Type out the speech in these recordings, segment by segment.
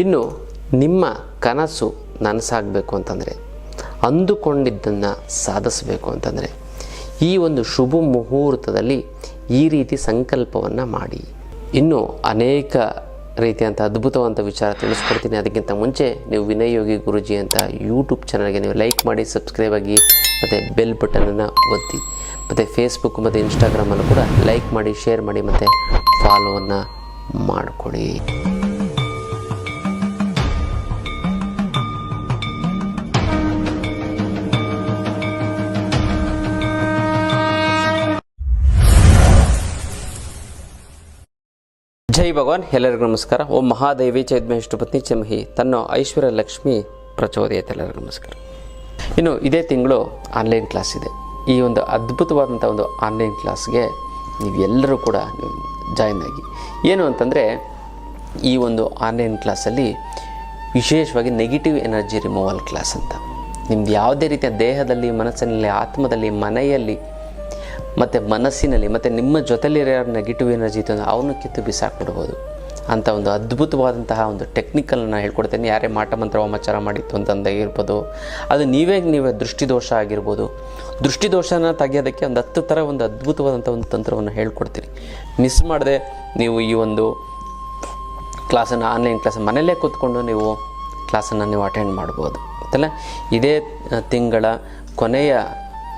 ಇನ್ನು ನಿಮ್ಮ ಕನಸು ನನಸಾಗಬೇಕು ಅಂತಂದರೆ, ಅಂದುಕೊಂಡಿದ್ದನ್ನು ಸಾಧಿಸಬೇಕು ಅಂತಂದರೆ, ಈ ಒಂದು ಶುಭ ಮುಹೂರ್ತದಲ್ಲಿ ಈ ರೀತಿ ಸಂಕಲ್ಪವನ್ನು ಮಾಡಿ. ಇನ್ನು ಅನೇಕ ರೀತಿಯಂಥ ಅದ್ಭುತವಂತ ವಿಚಾರ ತಿಳಿಸ್ಕೊಡ್ತೀನಿ. ಅದಕ್ಕಿಂತ ಮುಂಚೆ ನೀವು ವಿನಯ್ ಯೋಗಿ ಗುರುಜಿ ಅಂತ ಯೂಟ್ಯೂಬ್ ಚಾನಲ್ಗೆ ನೀವು ಲೈಕ್ ಮಾಡಿ ಸಬ್ಸ್ಕ್ರೈಬ್ ಆಗಿ, ಮತ್ತು ಬೆಲ್ ಬಟನನ್ನು ಒತ್ತಿ, ಮತ್ತು ಫೇಸ್ಬುಕ್ ಮತ್ತು ಇನ್ಸ್ಟಾಗ್ರಾಮಲ್ಲೂ ಕೂಡ ಲೈಕ್ ಮಾಡಿ ಶೇರ್ ಮಾಡಿ, ಮತ್ತು ಫಾಲೋವನ್ನು ಮಾಡಿಕೊಡಿ. ಜೈ ಭಗವಾನ್, ಎಲ್ಲರಿಗೂ ನಮಸ್ಕಾರ. ಓಂ ಮಹಾದೇವಿ ಚೈದ್ಮೇಷ್ಟು ಪತ್ನಿ ಚಮಹಿ. ತನ್ನ ಐಶ್ವರ್ಯ ಲಕ್ಷ್ಮಿ ಪ್ರಚೋದಯತೆ ಎಲ್ಲರಿಗೂ ನಮಸ್ಕಾರ. ಇನ್ನು ಇದೇ ತಿಂಗಳು ಆನ್ಲೈನ್ ಕ್ಲಾಸ್ ಇದೆ. ಈ ಒಂದು ಅದ್ಭುತವಾದಂಥ ಒಂದು ಆನ್ಲೈನ್ ಕ್ಲಾಸ್ಗೆ ನೀವೆಲ್ಲರೂ ಕೂಡ ಜಾಯ್ನ್ ಆಗಿ. ಏನು ಅಂತಂದರೆ, ಈ ಒಂದು ಆನ್ಲೈನ್ ಕ್ಲಾಸಲ್ಲಿ ವಿಶೇಷವಾಗಿ ನೆಗೆಟಿವ್ ಎನರ್ಜಿ ರಿಮೂವಲ್ ಕ್ಲಾಸ್ ಅಂತ. ನಿಮ್ದು ಯಾವುದೇ ರೀತಿಯ ದೇಹದಲ್ಲಿ, ಮನಸ್ಸಿನಲ್ಲಿ, ಆತ್ಮದಲ್ಲಿ, ಮನೆಯಲ್ಲಿ ಮತ್ತು ಮನಸ್ಸಿನಲ್ಲಿ, ಮತ್ತು ನಿಮ್ಮ ಜೊತೆಲಿರೋ ನೆಗೆಟಿವ್ ಎನರ್ಜಿ ಇತ್ತು ಅಂದರೆ ಅವನು ಕಿತ್ತು ಬಿಸಾಕ್ಬಿಡ್ಬೋದು. ಅಂತ ಒಂದು ಅದ್ಭುತವಾದಂತಹ ಒಂದು ಟೆಕ್ನಿಕಲ್ನ ಹೇಳ್ಕೊಡ್ತೇನೆ. ಯಾರೇ ಮಾಟ ಮಂತ್ರ ವಾಮಾಚಾರ ಮಾಡಿತ್ತು ಅಂತಂದಾಗಿರ್ಬೋದು ಇರ್ಬೋದು. ಅದು ನೀವೇ ನೀವೇ ದೃಷ್ಟಿದೋಷ ಆಗಿರ್ಬೋದು. ದೃಷ್ಟಿದೋಷನ ತೆಗೆಯೋದಕ್ಕೆ ಒಂದು ಹತ್ತು ಥರ ಒಂದು ಅದ್ಭುತವಾದಂಥ ಒಂದು ತಂತ್ರವನ್ನು ಹೇಳ್ಕೊಡ್ತೀನಿ ಮಿಸ್ ಮಾಡದೆ ನೀವು ಈ ಒಂದು ಕ್ಲಾಸನ್ನು ಆನ್ಲೈನ್ ಕ್ಲಾಸ್ ಮನೆಯಲ್ಲೇ ಕೂತ್ಕೊಂಡು ನೀವು ಕ್ಲಾಸನ್ನು ನೀವು ಅಟೆಂಡ್ ಮಾಡ್ಬೋದು. ಗೊತ್ತಲ್ಲ ಇದೇ ತಿಂಗಳ ಕೊನೆಯ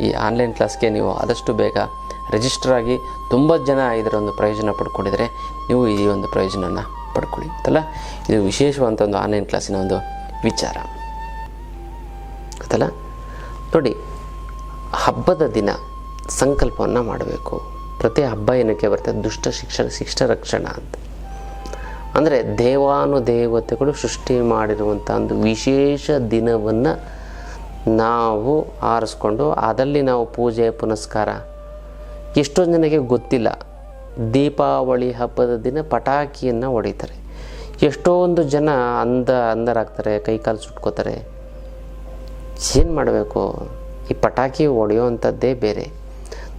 ಈ ಆನ್ಲೈನ್ ಕ್ಲಾಸ್ಗೆ ನೀವು ಆದಷ್ಟು ಬೇಗ ರಿಜಿಸ್ಟರ್ ಆಗಿ ತುಂಬ ಜನ ಇದರ ಒಂದು ಪ್ರಯೋಜನ ಪಡ್ಕೊಂಡಿದ್ರೆ ನೀವು ಈ ಒಂದು ಪ್ರಯೋಜನನ ಪಡ್ಕೊಳ್ಳಿ. ಗೊತ್ತಲ್ಲ? ಇದು ವಿಶೇಷವಾದಂಥ ಒಂದು ಆನ್ಲೈನ್ ಕ್ಲಾಸಿನ ಒಂದು ವಿಚಾರ. ಗೊತ್ತಲ್ಲ? ನೋಡಿ, ಹಬ್ಬದ ದಿನ ಸಂಕಲ್ಪವನ್ನು ಮಾಡಬೇಕು. ಪ್ರತಿ ಹಬ್ಬ ಏನಕ್ಕೆ ಬರ್ತದೆ ದುಷ್ಟ ಶಿಕ್ಷಣ ಶಿಷ್ಟ ರಕ್ಷಣ ಅಂತ. ಅಂದರೆ ದೇವಾನುದೇವತೆಗಳು ಸೃಷ್ಟಿ ಮಾಡಿರುವಂಥ ಒಂದು ವಿಶೇಷ ದಿನವನ್ನು ನಾವು ಆರಿಸ್ಕೊಂಡು ಅದರಲ್ಲಿ ನಾವು ಪೂಜೆ, ಪುನಸ್ಕಾರ. ಎಷ್ಟೊಂದು ಜನಕ್ಕೆ ಗೊತ್ತಿಲ್ಲ. ದೀಪಾವಳಿ ಹಬ್ಬದ ದಿನ ಪಟಾಕಿಯನ್ನು ಹೊಡಿತಾರೆ. ಎಷ್ಟೊಂದು ಜನ ಅಂಧ, ಅಂಧರಾಗ್ತಾರೆ ಕೈಕಾಲು ಸುಟ್ಕೋತಾರೆ. ಏನು ಮಾಡಬೇಕು? ಈ ಪಟಾಕಿ ಹೊಡೆಯುವಂಥದ್ದೇ ಬೇರೆ.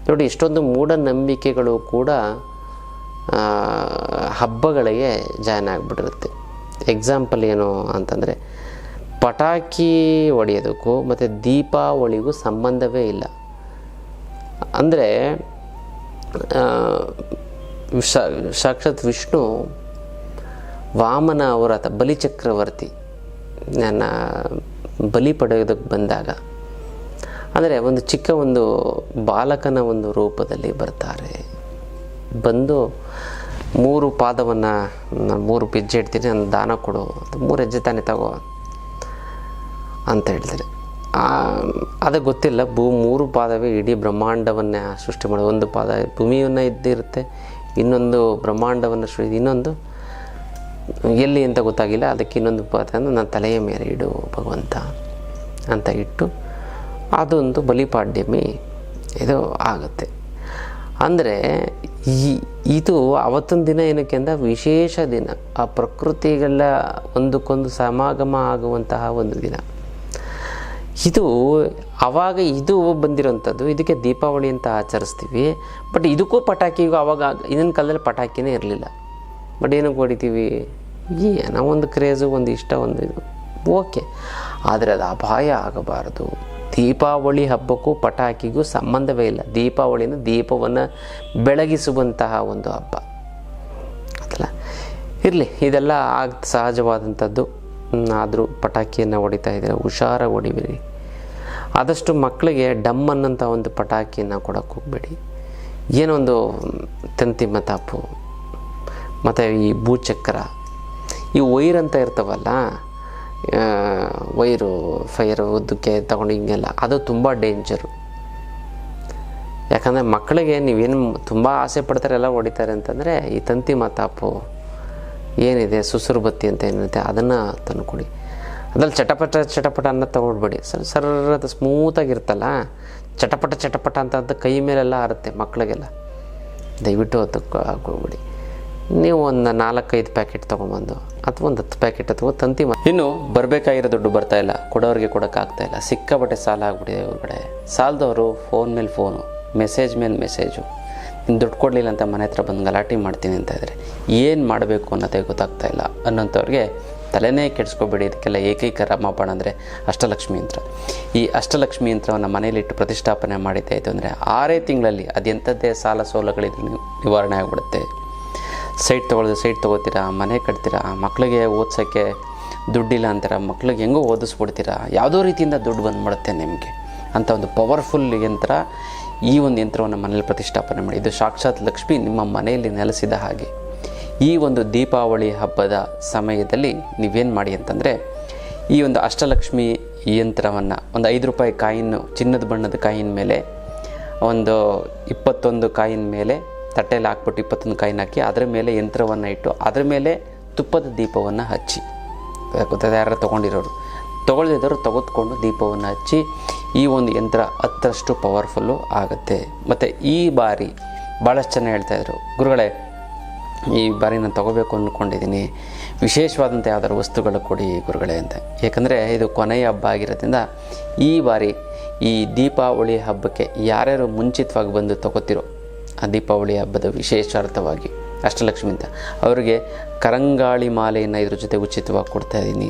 ನೋಡಿ, ಇಷ್ಟೊಂದು ಮೂಢನಂಬಿಕೆಗಳು ಕೂಡ ಹಬ್ಬಗಳಿಗೆ ಜಾಯ್ನ್ ಆಗಿಬಿಟ್ಟಿರುತ್ತೆ. ಎಕ್ಸಾಂಪಲ್ ಏನು ಅಂತಂದರೆ ಪಟಾಕಿ ಹೊಡೆಯೋದಕ್ಕೂ ಮತ್ತು ದೀಪಾವಳಿಗೂ ಸಂಬಂಧವೇ ಇಲ್ಲ. ಅಂದರೆ ಸಾಕ್ಷಾತ್ ವಿಷ್ಣು ವಾಮನ ಅವರ ಬಲಿಚಕ್ರವರ್ತಿ ನನ್ನ ಬಲಿ ಪಡೆಯೋದಕ್ಕೆ ಬಂದಾಗ, ಅಂದರೆ ಒಂದು ಚಿಕ್ಕ ಒಂದು ಬಾಲಕನ ಒಂದು ರೂಪದಲ್ಲಿ ಬರ್ತಾರೆ. ಬಂದು ಮೂರು ಪಾದವನ್ನು ನಾನು ಮೂರು ಹೆಜ್ಜೆ ಇಡ್ತೀನಿ ನಾನು ದಾನ ಕೊಡು ಮೂರು ಹೆಜ್ಜೆ ತಾನೇ ತಗೋ ಅಂತ ಹೇಳ್ತಾರೆ ಅದು ಗೊತ್ತಿಲ್ಲ. ಭೂ, ಮೂರು ಪಾದವೇ ಇಡೀ ಬ್ರಹ್ಮಾಂಡವನ್ನೇ ಸೃಷ್ಟಿ ಮಾಡೋದು. ಒಂದು ಪಾದ ಭೂಮಿಯನ್ನು ಇದ್ದಿರುತ್ತೆ. ಇನ್ನೊಂದು ಬ್ರಹ್ಮಾಂಡವನ್ನು ಸೃಷ್ಟಿ, ಇನ್ನೊಂದು ಎಲ್ಲಿ ಅಂತ ಗೊತ್ತಾಗಿಲ್ಲ. ಅದಕ್ಕೆ ಇನ್ನೊಂದು ಪಾದನ ನನ್ನ ತಲೆಯ ಮೇಲೆ ಇಡು ಭಗವಂತ ಅಂತ ಇಟ್ಟು ಅದೊಂದು ಬಲಿಪಾಡ್ಯಮಿ ಇದು ಆಗುತ್ತೆ. ಅಂದರೆ ಈ, ಇದು ಅವತ್ತೊಂದು ದಿನ ಏನಕ್ಕೆ ಅಂದ್ರೆ ವಿಶೇಷ ದಿನ. ಆ ಪ್ರಕೃತಿಗೆಲ್ಲ ಒಂದಕ್ಕೊಂದು ಸಮಾಗಮ ಆಗುವಂತಹ ಒಂದು ದಿನ. ಇದು ಆವಾಗ ಇದು ಬಂದಿರೋಂಥದ್ದು, ಇದಕ್ಕೆ ದೀಪಾವಳಿ ಅಂತ ಆಚರಿಸ್ತೀವಿ. ಬಟ್ ಇದಕ್ಕೂ ಪಟಾಕಿಗೂ ಆವಾಗ ಇದನ್ನ ಕಾಲದಲ್ಲಿ ಪಟಾಕಿನೇ ಇರಲಿಲ್ಲ. ಬಟ್ ಏನಕ್ಕೆ ಹೊಡಿತೀವಿ ಏನೋ ಒಂದು ಕ್ರೇಜು ಒಂದು ಇಷ್ಟ, ಒಂದು ಇದು. ಓಕೆ ಆದರೆ ಅದು ಅಪಾಯ ಆಗಬಾರದು. ದೀಪಾವಳಿ ಹಬ್ಬಕ್ಕೂ ಪಟಾಕಿಗೂ ಸಂಬಂಧವೇ ಇಲ್ಲ. ದೀಪಾವಳಿನ ದೀಪವನ್ನು ಬೆಳಗಿಸುವಂತಹ ಒಂದು ಹಬ್ಬ. ಅಲ್ಲ? ಇರಲಿ, ಇದೆಲ್ಲ ಆಗ ಸಹಜವಾದಂಥದ್ದು. ಆದರೂ ಪಟಾಕಿಯನ್ನು ಹೊಡಿತಾ ಇದ್ದೀರಾ? ಹುಷಾರಾಗಿ ಹೊಡಿಬೇಡಿ. ಆದಷ್ಟು ಮಕ್ಕಳಿಗೆ ಡಮ್ ಅನ್ನೋಂಥ ಒಂದು ಪಟಾಕಿಯನ್ನು ಕೊಡೋಕ್ಕೆ ಹೋಗಬೇಡಿ. ಏನೊಂದು ತಂತಿ ಮತಾಪು, ಮತ್ತು ಈ ಭೂಚಕ್ರ, ಈ ವೈರ್ ಅಂತ ಇರ್ತವಲ್ಲ ವೈರು, ಫೈರು, ಉದ್ದಕ್ಕೆ ತಗೊಂಡು ಹಿಂಗೆಲ್ಲ, ಅದು ತುಂಬ ಡೇಂಜರು. ಯಾಕಂದರೆ ಮಕ್ಕಳಿಗೆ ನೀವೇನು ತುಂಬ ಆಸೆ ಪಡ್ತಾರೆ ಎಲ್ಲ ಹೊಡಿತಾರೆ ಅಂತಂದರೆ ಈ ತಂತಿ ಮತಾಪು ಏನಿದೆ ಸುಸುರುಬತ್ತಿ ಅಂತ ಏನಿರುತ್ತೆ ಅದನ್ನು ತಂದುಕೊಡಿ ಅದ್ರಲ್ಲಿ ಚಟಪಟ ಚಟಪಟ ತಗೊಳ್ಬೇಡಿ. ಸರ್, ಸರ್ರದ ಸ್ಮೂತಾಗಿರ್ತಲ್ಲ ಚಟಪಟ ಚಟಪಟ ಅಂತ ಅಂತ ಕೈ ಮೇಲೆಲ್ಲ ಆರುತ್ತೆ ಮಕ್ಕಳಿಗೆಲ್ಲ ದಯವಿಟ್ಟು ಅದಕ್ಕೆ ಹಾಕೋಗ್ಬಿಡಿ ನೀವು ಒಂದು ನಾಲ್ಕೈದು ಪ್ಯಾಕೆಟ್ ತೊಗೊಂಬಂದು ಅಥವಾ ಒಂದು ಹತ್ತು ಪ್ಯಾಕೆಟ್ ಅಥವಾ ತಂತಿ ಇನ್ನು ಬರಬೇಕಾಗಿರೋ ದುಡ್ಡು ಬರ್ತಾ ಇಲ್ಲ. ಕೊಡೋರಿಗೆ ಕೊಡೋಕ್ಕಾಗ್ತಾ ಇಲ್ಲ. ಸಿಕ್ಕಾಪಟ್ಟೆ ಸಾಲ ಆಗ್ಬಿಟ್ಟಿದೆ ಕಡೆ. ಸಾಲದವರು ಫೋನ್ ಮೇಲೆ ಫೋನು ಮೆಸೇಜ್ ಮೇಲೆ ಮೆಸೇಜು ದುಡ್ಡು ಕೊಡಲಿಲ್ಲ ಅಂತ ಮನೆ ಹತ್ರ ಬಂದು ಗಲಾಟೆ ಮಾಡ್ತೀನಿ ಅಂತ ಇದ್ದಾರೆ ಏನು ಮಾಡಬೇಕು ಅನ್ನೋದೇ ಗೊತ್ತಾಗ್ತಾ ಇಲ್ಲ. ಅನ್ನೋಂಥವ್ರಿಗೆ ತಲೆನೇ ಕೆಡಿಸ್ಕೋಬೇಡಿ, ಇದಕ್ಕೆಲ್ಲ ಏಕೈಕ ರಾಮಬಾಣ ಅಂದರೆ ಅಷ್ಟಲಕ್ಷ್ಮಿ ಯಂತ್ರ. ಈ ಅಷ್ಟಲಕ್ಷ್ಮಿ ಯಂತ್ರವನ್ನು ಮನೆಯಲ್ಲಿಟ್ಟು ಪ್ರತಿಷ್ಠಾಪನೆ ಮಾಡಿದ್ದಾಯಿತು ಅಂದರೆ ಆರೇ ತಿಂಗಳಲ್ಲಿ ಅದೆಂಥದ್ದೇ ಸಾಲ ಸೋಲಗಳಿದ್ರೆ ನೀವು ನಿವಾರಣೆ ಆಗಿಬಿಡುತ್ತೆ. ಸೈಟ್ ತೊಗೊಳ್ದು ಸೈಟ್ ತೊಗೋತೀರಾ, ಮನೆ ಕಟ್ತೀರಾ ಮಕ್ಕಳಿಗೆ ಓದ್ಸೋಕ್ಕೆ ದುಡ್ಡಿಲ್ಲ ಅಂತಾರ, ಮಕ್ಳಿಗೆ ಹೆಂಗೋ ಓದಿಸ್ಬಿಡ್ತೀರಾ, ಯಾವುದೋ ರೀತಿಯಿಂದ ದುಡ್ಡು ಬಂದ್ಬಿಡುತ್ತೆ ನಿಮಗೆ ಅಂಥ ಒಂದು ಪವರ್ಫುಲ್ ಯಂತ್ರ ಈ ಒಂದು ಯಂತ್ರವನ್ನು ಮನೇಲಿ ಪ್ರತಿಷ್ಠಾಪನೆ ಮಾಡಿ. ಇದು ಸಾಕ್ಷಾತ್ ಲಕ್ಷ್ಮಿ ನಿಮ್ಮ ಮನೆಯಲ್ಲಿ ನೆಲೆಸಿದ ಹಾಗೆ. ಈ ಒಂದು ದೀಪಾವಳಿ ಹಬ್ಬದ ಸಮಯದಲ್ಲಿ ನೀವೇನು ಮಾಡಿ ಅಂತಂದರೆ, ಈ ಒಂದು ಅಷ್ಟಲಕ್ಷ್ಮಿ ಯಂತ್ರವನ್ನು ಒಂದು ಐದು ರೂಪಾಯಿ ಕಾಯಿನ್ನು, ಚಿನ್ನದ ಬಣ್ಣದ ಕಾಯಿನ ಮೇಲೆ, ಒಂದು ಇಪ್ಪತ್ತೊಂದು ಕಾಯಿನ ಮೇಲೆ, ತಟ್ಟೆಯಲ್ಲಿ ಹಾಕ್ಬಿಟ್ಟು ಇಪ್ಪತ್ತೊಂದು ಕಾಯಿನ ಹಾಕಿ ಅದರ ಮೇಲೆ ಯಂತ್ರವನ್ನು ಇಟ್ಟು, ಅದರ ಮೇಲೆ ತುಪ್ಪದ ದೀಪವನ್ನು ಹಚ್ಚಿ. ಗೊತ್ತಾದ ಯಾರು ತೊಗೊಂಡಿರೋರು. ತೊಗೊಳ್ದಿದ್ದವರು ತೆಗೆದುಕೊಂಡು ದೀಪವನ್ನು ಹಚ್ಚಿ ಈ ಒಂದು ಯಂತ್ರ ಹತ್ತರಷ್ಟು ಪವರ್ಫುಲ್ಲು ಆಗುತ್ತೆ. ಮತ್ತು ಈ ಬಾರಿ ಭಾಳಷ್ಟು ಜನ ಹೇಳ್ತಾಯಿದ್ರು ಗುರುಗಳೇ, ಈ ಬಾರಿ ನಾನು ತೊಗೋಬೇಕು ಅಂದ್ಕೊಂಡಿದ್ದೀನಿ. ವಿಶೇಷವಾದಂಥ ಯಾವ್ದಾದ್ರು ವಸ್ತುಗಳು ಕೊಡಿ ಗುರುಗಳೇ ಅಂತ. ಏಕೆಂದರೆ ಇದು ಕೊನೆಯ ಹಬ್ಬ ಆಗಿರೋದ್ರಿಂದ ಈ ಬಾರಿ ಈ ದೀಪಾವಳಿ ಹಬ್ಬಕ್ಕೆ ಯಾರ್ಯಾರು ಮುಂಚಿತವಾಗಿ ಬಂದು ತಗೋತಿರೋ ಆ ದೀಪಾವಳಿ ಹಬ್ಬದ ವಿಶೇಷಾರ್ಥವಾಗಿ ಅಷ್ಟಲಕ್ಷ್ಮಿ ಅಂತ. ಅವರಿಗೆ ಕರಂಗಾಳಿ ಮಾಲೆಯನ್ನು ಇದ್ರ ಜೊತೆ ಉಚಿತವಾಗಿ ಕೊಡ್ತಾ ಇದ್ದೀನಿ.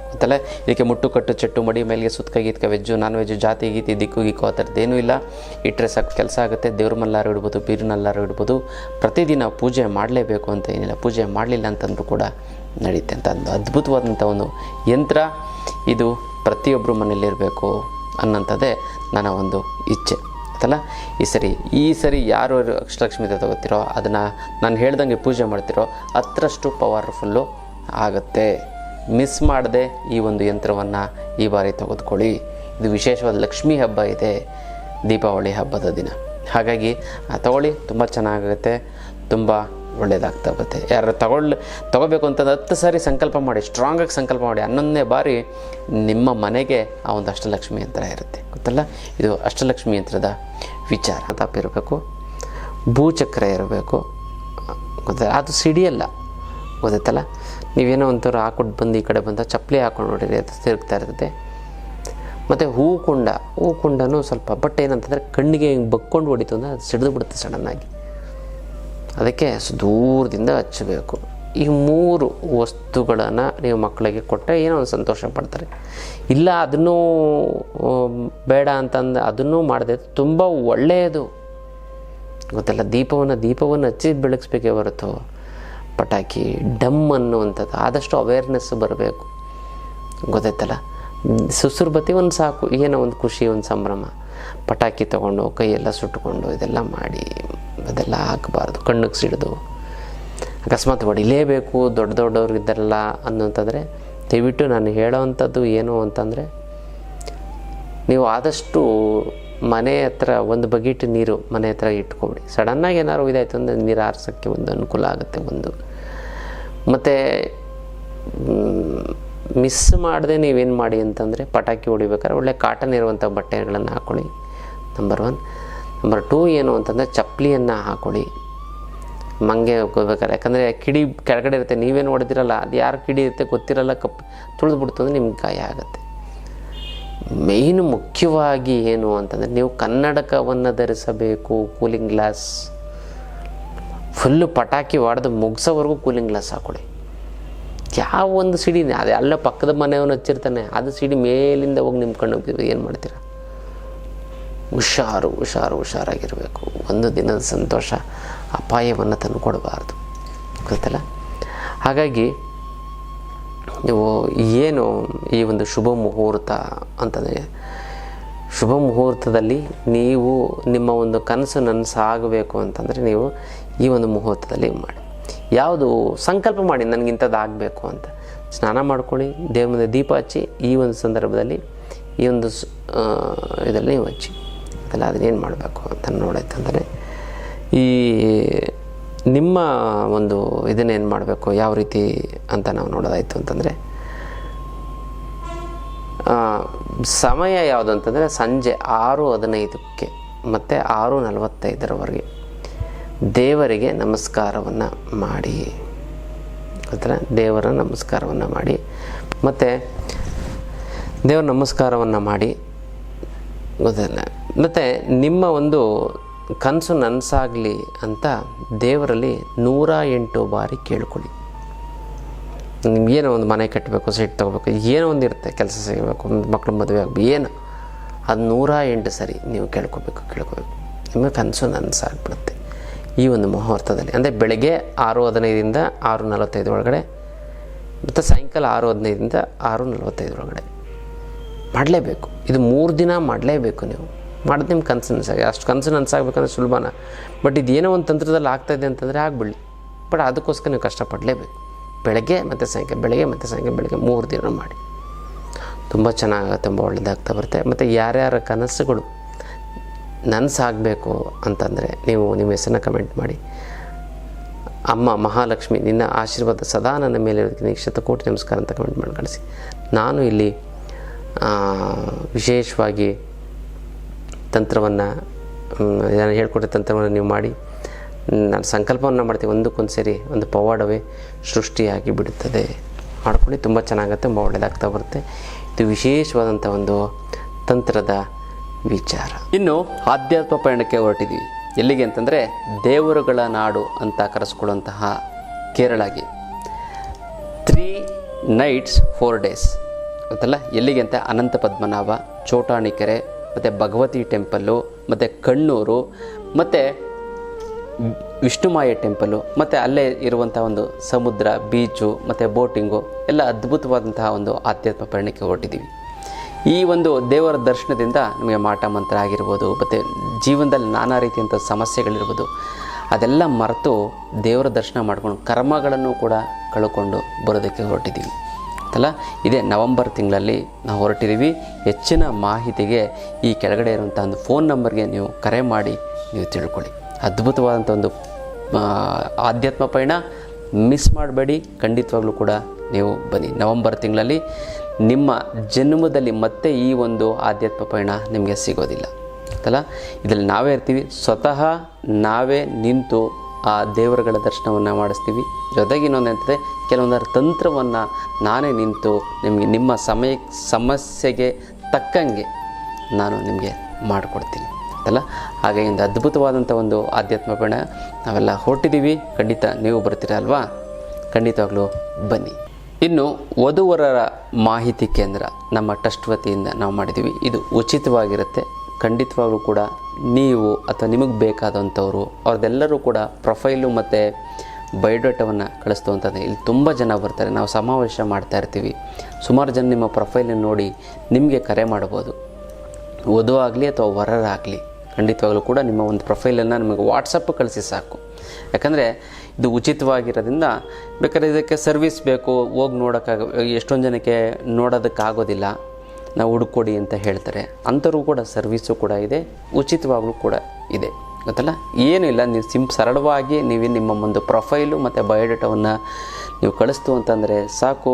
ಅಂತಲ್ಲ ಇದಕ್ಕೆ ಮುಟ್ಟು ಕಟ್ಟು ಚೆಟ್ಟು ಮಡಿ ಮೇಲೆ ಸುತ್ತಕ ಗೀತ್ಕ ವೆಜ್ಜು, ನಾನ್ ವೆಜ್ಜು, ಜಾತಿ ಗೀತಿ, ದಿಕ್ಕು ಗಿಕ್ಕು ಆ ಥರದ್ದೇನೂ ಇಲ್ಲ. ಇಟ್ಟರೆ ಸಾಕು, ಕೆಲಸ ಆಗುತ್ತೆ, ದೇವ್ರ ಮಲ್ಲಾರು ಇಡ್ಬೋದು ಬೀರಿನಲ್ಲಾರು ಇಡ್ಬೋದು. ಪ್ರತಿದಿನ ಪೂಜೆ ಮಾಡಲೇಬೇಕು ಅಂತ ಏನಿಲ್ಲ, ಪೂಜೆ ಮಾಡಲಿಲ್ಲ ಅಂತಂದ್ರೂ ಕೂಡ ನಡೀತೆ ಅಂತ ಒಂದು ಅದ್ಭುತವಾದಂಥ ಒಂದು ಯಂತ್ರ. ಇದು ಪ್ರತಿಯೊಬ್ಬರು ಮನೇಲಿರಬೇಕು ಅನ್ನೋಂಥದ್ದೇ ನನ್ನ ಒಂದು ಇಚ್ಛೆ. ಆಯ್ತಲ್ಲ? ಈ ಸರಿ ಈ ಸರಿ ಯಾರು ಅಕ್ಷಲಕ್ಷ್ಮಿ ತಗೋತಿರೋ, ಅದನ್ನು ನಾನು ಹೇಳ್ದಂಗೆ ಪೂಜೆ ಮಾಡ್ತಿರೋ ಹತ್ತರಷ್ಟು ಪವರ್ಫುಲ್ಲು ಆಗುತ್ತೆ. ಮಿಸ್ ಮಾಡದೆ ಈ ಒಂದು ಯಂತ್ರವನ್ನು ಈ ಬಾರಿ ತೆಗೆದುಕೊಳ್ಳಿ. ಇದು ವಿಶೇಷವಾದ ಲಕ್ಷ್ಮೀ ಹಬ್ಬ ಇದೆ, ದೀಪಾವಳಿ ಹಬ್ಬದ ದಿನ. ಹಾಗಾಗಿ ತಗೊಳ್ಳಿ, ತುಂಬ ಚೆನ್ನಾಗುತ್ತೆ ತುಂಬ ಒಳ್ಳೆಯದಾಗ್ತಾ ಬರುತ್ತೆ. ಯಾರು ತಗೊಳ್ಳಿ ತೊಗೋಬೇಕು ಅಂತಂದು ಹತ್ತು ಸಾರಿ ಸಂಕಲ್ಪ ಮಾಡಿ ಸ್ಟ್ರಾಂಗಾಗಿ ಸಂಕಲ್ಪ ಮಾಡಿ, ಹನ್ನೊಂದನೇ ಬಾರಿ ನಿಮ್ಮ ಮನೆಗೆ ಆ ಒಂದು ಅಷ್ಟಲಕ್ಷ್ಮಿ ಯಂತ್ರ ಇರುತ್ತೆ. ಗೊತ್ತಲ್ಲ? ಇದು ಅಷ್ಟಲಕ್ಷ್ಮಿ ಯಂತ್ರದ ವಿಚಾರ. ತಪ್ಪಿರಬೇಕು ಭೂಚಕ್ರ ಇರಬೇಕು. ಗೊತ್ತಲ್ಲ ಅದು ಸಿಡಿಯಲ್ಲ. ಗೊತ್ತಾಯ್ತಲ್ಲ ನೀವೇನೋ ಒಂಥರ ಹಾಕ್ಬಿಟ್ಟು ಬಂದು ಈ ಕಡೆ ಬಂದ ಚಪ್ಪಲಿ ಹಾಕೊಂಡು ನೋಡಿರಿ ಅದು ತಿರುಗ್ತಾ ಇರ್ತದೆ. ಮತ್ತು ಹೂವು ಕುಂಡ ಕುಂಡನೂ ಸ್ವಲ್ಪ, ಬಟ್ ಏನಂತಂದರೆ ಕಣ್ಣಿಗೆ ಹಿಂಗೆ ಬಕ್ಕೊಂಡು ಹೊಡಿತು ಅಂದರೆ ಅದು ಸಿಡಿದು ಬಿಡುತ್ತೆ ಸಡನ್ನಾಗಿ ಅದಕ್ಕೆ ದೂರದಿಂದ ಹಚ್ಚಬೇಕು. ಈ ಮೂರು ವಸ್ತುಗಳನ್ನು ನೀವು ಮಕ್ಕಳಿಗೆ ಕೊಟ್ಟರೆ ಏನೋ ಒಂದು ಸಂತೋಷ ಪಡ್ತಾರೆ. ಇಲ್ಲ, ಅದನ್ನು ಬೇಡ ಅಂತಂದು, ಅದನ್ನು ಮಾಡಿದೆ ತುಂಬ ಒಳ್ಳೆಯದು ಗೊತ್ತಲ್ಲ, ದೀಪವನ್ನು ದೀಪವನ್ನು ಹಚ್ಚಿ ಬೆಳಗಿಸ್ಬೇಕೇ ಹೊರತು. ಪಟಾಕಿ ಡಮ್ ಅನ್ನುವಂಥದ್ದು. ಆದಷ್ಟು ಅವೇರ್ನೆಸ್ ಬರಬೇಕು. ಗೊತ್ತಾಯ್ತಲ್ಲ? ಸುಸುರ್ಬತಿ ಒಂದು ಸಾಕು. ಏನೋ ಒಂದು ಖುಷಿ, ಒಂದು ಸಂಭ್ರಮ. ಪಟಾಕಿ ತೊಗೊಂಡು ಕೈಯೆಲ್ಲ ಸುಟ್ಟುಕೊಂಡು ಇದೆಲ್ಲ ಮಾಡಿ, ಅದೆಲ್ಲ ಹಾಕಬಾರ್ದು. ಕಣ್ಣಿಗೆ ಸಿಡಿದು. ಅಕಸ್ಮಾತ್ ಹೊಡಿಲೇಬೇಕು ದೊಡ್ಡ ದೊಡ್ಡವ್ರು ಇದ್ದಾರಲ್ಲ ಅನ್ನೋಂಥದ್ರೆ ದಯವಿಟ್ಟು ನಾನು ಹೇಳೋವಂಥದ್ದು ಏನು ಅಂತಂದರೆ, ನೀವು ಆದಷ್ಟು ಮನೆ ಹತ್ರ ಒಂದು ಬಗೀಟು ನೀರು ಮನೆ ಹತ್ರ ಇಟ್ಕೊಬಿಡಿ. ಸಡನ್ನಾಗಿ ಏನಾದ್ರು ಇದಾಯ್ತು ಅಂದರೆ ನೀರು ಆರ್ಸೋಕ್ಕೆ ಒಂದು ಅನುಕೂಲ ಆಗುತ್ತೆ ಒಂದು. ಮತ್ತು ಮಿಸ್ ಮಾಡದೆ ನೀವೇನು ಮಾಡಿ ಅಂತಂದರೆ ಪಟಾಕಿ ಹೊಡಿಬೇಕಾದ್ರೆ ಒಳ್ಳೆ ಕಾಟನ್ ಇರುವಂಥ ಬಟ್ಟೆಗಳನ್ನು ಹಾಕ್ಕೊಳ್ಳಿ ನಂಬರ್ ಒನ್ ನಂಬರ್ ಟೂ ಏನು ಅಂತಂದರೆ ಚಪ್ಪಲಿಯನ್ನು ಹಾಕ್ಕೊಳ್ಳಿ ಮಂಗೆ ಹೋಗ್ಬೇಕಾದ್ರೆ ಯಾಕಂದರೆ ಕಿಡಿ ಕೆಳಗಡೆ ಇರುತ್ತೆ. ನೀವೇನು ಹೊಡೆದಿರಲ್ಲ ಅದು ಯಾರು ಕಿಡಿ ಇರುತ್ತೆ ಗೊತ್ತಿರಲ್ಲ, ಕಪ್ ತುಳಿದ್ಬಿಡ್ತು ಅಂದರೆ ನಿಮ್ಗೆ ಗಾಯ ಆಗುತ್ತೆ. ಮೇಯ್ನ್ ಮುಖ್ಯವಾಗಿ ಏನು ಅಂತಂದರೆ ನೀವು ಕನ್ನಡಕವನ್ನು ಧರಿಸಬೇಕು ಕೂಲಿಂಗ್ ಗ್ಲಾಸ್ ಫುಲ್ಲು ಪಟಾಕಿ ಹೊಡೆದು ಮುಗಿಸೋವರೆಗೂ ಕೂಲಿಂಗ್ ಗ್ಲಾಸ್ ಹಾಕೊಳ್ಳಿ ಯಾವ ಒಂದು ಸಿಡಿ ಅದೇ ಅಲ್ಲ ಪಕ್ಕದ ಮನೆಯವನು ಹಚ್ಚಿರ್ತಾನೆ, ಅದು ಸಿಡಿ ಮೇಲಿಂದ ಹೋಗಿ ನಿಮ್ಮ ಕಣ್ಣು ಏನು ಮಾಡ್ತೀರ? ಹುಷಾರು ಹುಷಾರು, ಹುಷಾರಾಗಿರಬೇಕು. ಒಂದು ದಿನದ ಸಂತೋಷ, ಅಪಾಯವನ್ನು ತಂದುಕೊಡಬಾರ್ದು. ಗೊತ್ತಲ್ಲ? ಹಾಗಾಗಿ ನೀವು ಏನು ಈ ಒಂದು ಶುಭ ಮುಹೂರ್ತ ಅಂತಂದರೆ ಶುಭ ಮುಹೂರ್ತದಲ್ಲಿ ನೀವು ನಿಮ್ಮ ಒಂದು ಕನಸು ನನಸಾಗಬೇಕು ಅಂತಂದರೆ ನೀವು ಈ ಒಂದು ಮುಹೂರ್ತದಲ್ಲಿ ಮಾಡಿ. ಯಾವುದು ಸಂಕಲ್ಪ ಮಾಡಿ ನನಗಿಂಥದ್ದು ಆಗಬೇಕು ಅಂತ. ಸ್ನಾನ ಮಾಡ್ಕೊಳ್ಳಿ, ದೇವ್ರ ಮುಂದೆ ದೀಪ ಹಚ್ಚಿ ಈ ಒಂದು ಸಂದರ್ಭದಲ್ಲಿ ಈ ಒಂದು ಇದರಲ್ಲಿ ನೀವು ಹಚ್ಚಿ. ಅದೆಲ್ಲ ಅದನ್ನೇನು ಮಾಡಬೇಕು ಅಂತ ನೋಡೈತಂದರೆ ಈ ನಿಮ್ಮ ಒಂದು ಇದನ್ನೇನು ಮಾಡಬೇಕು, ಯಾವ ರೀತಿ ಅಂತ ನಾವು ನೋಡೋದಾಯಿತು ಅಂತಂದರೆ ಸಮಯ ಯಾವುದು ಅಂತಂದರೆ ಸಂಜೆ ಆರು ಹದಿನೈದಕ್ಕೆ ಮತ್ತು ಆರು ನಲವತ್ತೈದರವರೆಗೆ. ದೇವರಿಗೆ ನಮಸ್ಕಾರವನ್ನು ಮಾಡಿ. ಹತ್ರ ದೇವರ ನಮಸ್ಕಾರವನ್ನು ಮಾಡಿ. ಮತ್ತು ದೇವರ ನಮಸ್ಕಾರವನ್ನು ಮಾಡಿ. ಗೊತ್ತಿಲ್ಲ? ಮತ್ತು ನಿಮ್ಮ ಒಂದು ಕನಸು ನನಸಾಗಲಿ ಅಂತ ದೇವರಲ್ಲಿ ನೂರ ಎಂಟು ಬಾರಿ ಕೇಳ್ಕೊಳ್ಳಿ. ಏನೋ ಒಂದು ಮನೆ ಕಟ್ಟಬೇಕು, ಸೈಟ್ ತೊಗೋಬೇಕು, ಏನೋ ಒಂದು ಇರುತ್ತೆ, ಕೆಲಸ ಸಿಗಬೇಕು, ಮಕ್ಳು ಮದುವೆ ಆಗಬೇಕು, ಏನು? ಅದು ನೂರ ಎಂಟು ಸರಿ ನೀವು ಕೇಳ್ಕೊಬೇಕು ಕೇಳ್ಕೊಬೇಕು. ನಿಮಗೆ ಕನಸು ನನಸಾಗ್ಬಿಡುತ್ತೆ ಈ ಒಂದು ಮುಹೂರ್ತದಲ್ಲಿ, ಅಂದರೆ ಬೆಳಗ್ಗೆ ಆರು ಹದಿನೈದರಿಂದ ಆರು ನಲವತ್ತೈದು ಒಳಗಡೆ, ಮತ್ತು ಸಾಯಂಕಾಲ ಆರು ಹದಿನೈದರಿಂದ ಆರು ನಲವತ್ತೈದು ಒಳಗಡೆ. ಮಾಡಲೇಬೇಕು. ಇದು ಮೂರು ದಿನ ಮಾಡಲೇಬೇಕು ನೀವು. ಮಾಡಿದ ನಿಮ್ಮ ಕನಸು ನನಸಾಗಿ ಅಷ್ಟು ಕನಸು ನನಸಾಗಬೇಕಂದ್ರೆ ಸುಲಭನ. ಬಟ್ ಇದೇನೋ ಒಂದು ತಂತ್ರದಲ್ಲಿ ಆಗ್ತಾಯಿದೆ ಅಂತಂದರೆ ಆಗ್ಬಿಡಲಿ. ಬಟ್ ಅದಕ್ಕೋಸ್ಕರ ನೀವು ಕಷ್ಟಪಡಲೇಬೇಕು. ಬೆಳಗ್ಗೆ ಮತ್ತು ಸಾಯಂಕಾಲ, ಬೆಳಗ್ಗೆ ಮತ್ತು ಸಾಯಂಕಾಲ, ಬೆಳಗ್ಗೆ ಮೂರು ದಿನ ಮಾಡಿ. ತುಂಬ ಚೆನ್ನಾಗುತ್ತೆ ತುಂಬ ಒಳ್ಳೆಯದಾಗ್ತಾ ಬರುತ್ತೆ. ಮತ್ತು ಯಾರ್ಯಾರ ಕನಸುಗಳು ನನಸಾಗಬೇಕು ಅಂತಂದರೆ ನೀವು ನಿಮ್ಮ ಹೆಸರನ್ನ ಕಮೆಂಟ್ ಮಾಡಿ. ಅಮ್ಮ ಮಹಾಲಕ್ಷ್ಮಿ, ನಿನ್ನ ಆಶೀರ್ವಾದ ಸದಾ ನನ್ನ ಮೇಲೆ ಇರೋದಕ್ಕೆ ನಿನಗೆ ಶತಕೋಟಿ ನಮಸ್ಕಾರ ಅಂತ ಕಮೆಂಟ್ ಮಾಡಿ ಕಳಿಸಿ. ನಾನು ಇಲ್ಲಿ ವಿಶೇಷವಾಗಿ ತಂತ್ರವನ್ನು ನಾನು ಹೇಳ್ಕೊಟ್ಟ ತಂತ್ರವನ್ನು ನೀವು ಮಾಡಿ. ನಾನು ಸಂಕಲ್ಪವನ್ನು ಮಾಡ್ತೀವಿ. ಒಂದಕ್ಕೊಂದು ಸರಿ ಒಂದು ಪವಾಡವೇ ಸೃಷ್ಟಿಯಾಗಿ ಬಿಡುತ್ತದೆ. ಮಾಡ್ಕೊಂಡು ತುಂಬ ಚೆನ್ನಾಗುತ್ತೆ, ತುಂಬ ಒಳ್ಳೆಯದಾಗ್ತಾ ಬರುತ್ತೆ. ಇದು ವಿಶೇಷವಾದಂಥ ಒಂದು ತಂತ್ರದ ವಿಚಾರ. ಇನ್ನು ಆಧ್ಯಾತ್ಮ ಪಯಣಕ್ಕೆ ಹೊರಟಿದ್ವಿ ಎಲ್ಲಿಗೆ ಅಂತಂದರೆ ದೇವರುಗಳ ನಾಡು ಅಂತ ಕರೆಸ್ಕೊಳ್ಳುವಂತಹ ಕೇರಳಗೆ. ತ್ರೀ ನೈಟ್ಸ್ ಫೋರ್ ಡೇಸ್ ಗೊತ್ತಲ್ಲ? ಎಲ್ಲಿಗೆ ಅಂತ? ಅನಂತ ಪದ್ಮನಾಭ, ಚೋಟಾಣಿಕೆರೆ, ಮತ್ತು ಭಗವತಿ ಟೆಂಪಲ್ಲು ಮತ್ತು ಕಣ್ಣೂರು, ಮತ್ತು ವಿಷ್ಣುಮಾಯ ಟೆಂಪಲು, ಮತ್ತು ಅಲ್ಲೇ ಇರುವಂಥ ಒಂದು ಸಮುದ್ರ, ಬೀಚು, ಮತ್ತು ಬೋಟಿಂಗು, ಎಲ್ಲ ಅದ್ಭುತವಾದಂತಹ ಒಂದು ಆಧ್ಯಾತ್ಮ ಪಯಣಕ್ಕೆ ಹೊರಟಿದ್ದೀವಿ. ಈ ಒಂದು ದೇವರ ದರ್ಶನದಿಂದ ನಮಗೆ ಮಾಟ ಮಂತ್ರ ಆಗಿರ್ಬೋದು, ಮತ್ತು ಜೀವನದಲ್ಲಿ ನಾನಾ ರೀತಿಯಂಥ ಸಮಸ್ಯೆಗಳಿರ್ಬೋದು, ಅದೆಲ್ಲ ಮರೆತು ದೇವರ ದರ್ಶನ ಮಾಡ್ಕೊಂಡು ಕರ್ಮಗಳನ್ನು ಕೂಡ ಕಳ್ಕೊಂಡು ಬರೋದಕ್ಕೆ ಹೊರಟಿದ್ದೀವಿ. ಅಲ್ಲ ಇದೇ ನವಂಬರ್ ತಿಂಗಳಲ್ಲಿ ನಾವು ಹೊರಟಿದ್ದೀವಿ. ಹೆಚ್ಚಿನ ಮಾಹಿತಿಗೆ ಈ ಕೆಳಗಡೆ ಇರುವಂಥ ಒಂದು ಫೋನ್ ನಂಬರ್ಗೆ ನೀವು ಕರೆ ಮಾಡಿ ನೀವು ತಿಳ್ಕೊಳ್ಳಿ. ಅದ್ಭುತವಾದಂಥ ಒಂದು ಆಧ್ಯಾತ್ಮ ಪಯಣ ಮಿಸ್ ಮಾಡಬೇಡಿ. ಖಂಡಿತವಾಗ್ಲೂ ಕೂಡ ನೀವು ಬನ್ನಿ. ನವಂಬರ್ ತಿಂಗಳಲ್ಲಿ ನಿಮ್ಮ ಜನ್ಮದಲ್ಲಿ ಮತ್ತೆ ಈ ಒಂದು ಆಧ್ಯಾತ್ಮ ಪಯಣ ನಿಮಗೆ ಸಿಗೋದಿಲ್ಲ. ಅಲ್ಲ ಇದರಲ್ಲಿ ನಾವೇ ಇರ್ತೀವಿ. ಸ್ವತಃ ನಾವೇ ನಿಂತು ಆ ದೇವರುಗಳ ದರ್ಶನವನ್ನು ಮಾಡಿಸ್ತೀವಿ. ಜೊತೆಗೆ ಇನ್ನೊಂದು ಅಂತಂದರೆ ಕೆಲವೊಂದರ ತಂತ್ರವನ್ನು ನಾನೇ ನಿಂತು ನಿಮಗೆ ನಿಮ್ಮ ಸಮಯ, ಸಮಸ್ಯೆಗೆ ತಕ್ಕಂಗೆ ನಾನು ನಿಮಗೆ ಮಾಡಿಕೊಡ್ತೀನಿ. ಅಲ್ಲ ಹಾಗೆ ಒಂದು ಅದ್ಭುತವಾದಂಥ ಒಂದು ಆಧ್ಯಾತ್ಮ ಪಯಣ ನಾವೆಲ್ಲ ಹೊರಟಿದ್ದೀವಿ. ಖಂಡಿತ ನೀವು ಬರ್ತೀರಾ ಅಲ್ವಾ? ಖಂಡಿತವಾಗ್ಲೂ ಬನ್ನಿ. ಇನ್ನು ವಧುವರರ ಮಾಹಿತಿ ಕೇಂದ್ರ ನಮ್ಮ ಟ್ರಸ್ಟ್ ವತಿಯಿಂದ ನಾವು ಮಾಡಿದ್ದೀವಿ. ಇದು ಉಚಿತವಾಗಿರುತ್ತೆ. ಖಂಡಿತವಾಗ್ಲೂ ಕೂಡ ನೀವು ಅಥವಾ ನಿಮಗೆ ಬೇಕಾದಂಥವ್ರು, ಅವ್ರದ್ದೆಲ್ಲರೂ ಕೂಡ ಪ್ರೊಫೈಲು ಮತ್ತು ಬಯೋಡೇಟವನ್ನು ಕಳಿಸ್ತುವಂಥದ್ದು ಇಲ್ಲಿ ತುಂಬ ಜನ ಬರ್ತಾರೆ. ನಾವು ಸಮಾವೇಶ ಮಾಡ್ತಾ ಇರ್ತೀವಿ. ಸುಮಾರು ಜನ ನಿಮ್ಮ ಪ್ರೊಫೈಲನ್ನು ನೋಡಿ ನಿಮಗೆ ಕರೆ ಮಾಡ್ಬೋದು. ವಧು ಆಗಲಿ ಅಥವಾ ವರರಾಗಲಿ. ಖಂಡಿತವಾಗಲೂ ಕೂಡ ನಿಮ್ಮ ಒಂದು ಪ್ರೊಫೈಲನ್ನು ನಿಮಗೆ ವಾಟ್ಸಪ್ ಕಳಿಸಿ ಸಾಕು. ಯಾಕಂದರೆ ಇದು ಉಚಿತವಾಗಿರೋದ್ರಿಂದ ಬೇಕಾದ್ರೆ ಇದಕ್ಕೆ ಸರ್ವಿಸ್ ಬೇಕು, ಹೋಗಿ ನೋಡೋಕ್ಕಾಗ, ಎಷ್ಟೊಂದು ಜನಕ್ಕೆ ನೋಡೋದಕ್ಕಾಗೋದಿಲ್ಲ. ನಾವು ಹುಡುಕೊಡಿ ಅಂತ ಹೇಳ್ತಾರೆ. ಅಂಥವ್ರಿಗೂ ಕೂಡ ಸರ್ವಿಸು ಕೂಡ ಇದೆ, ಉಚಿತವಾಗಲೂ ಕೂಡ ಇದೆ. ಗೊತ್ತಲ್ಲ? ಏನೂ ಇಲ್ಲ, ನೀವು ಸಿಂ ಸರಳವಾಗಿ ನೀವು ನಿಮ್ಮ ಒಂದು ಪ್ರೊಫೈಲು ಮತ್ತು ಬಯೋಡೇಟಾವನ್ನು ನೀವು ಕಳಿಸ್ತು ಅಂತಂದರೆ ಸಾಕು.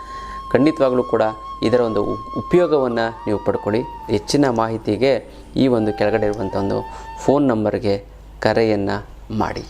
ಖಂಡಿತವಾಗ್ಲೂ ಕೂಡ ಇದರ ಒಂದು ಉಪಯೋಗವನ್ನು ನೀವು ಪಡ್ಕೊಳ್ಳಿ. ಹೆಚ್ಚಿನ ಮಾಹಿತಿಗೆ ಈ ಒಂದು ಕೆಳಗಡೆ ಇರುವಂಥ ಒಂದು ಫೋನ್ ನಂಬರ್ಗೆ ಕರೆಯನ್ನು ಮಾಡಿ.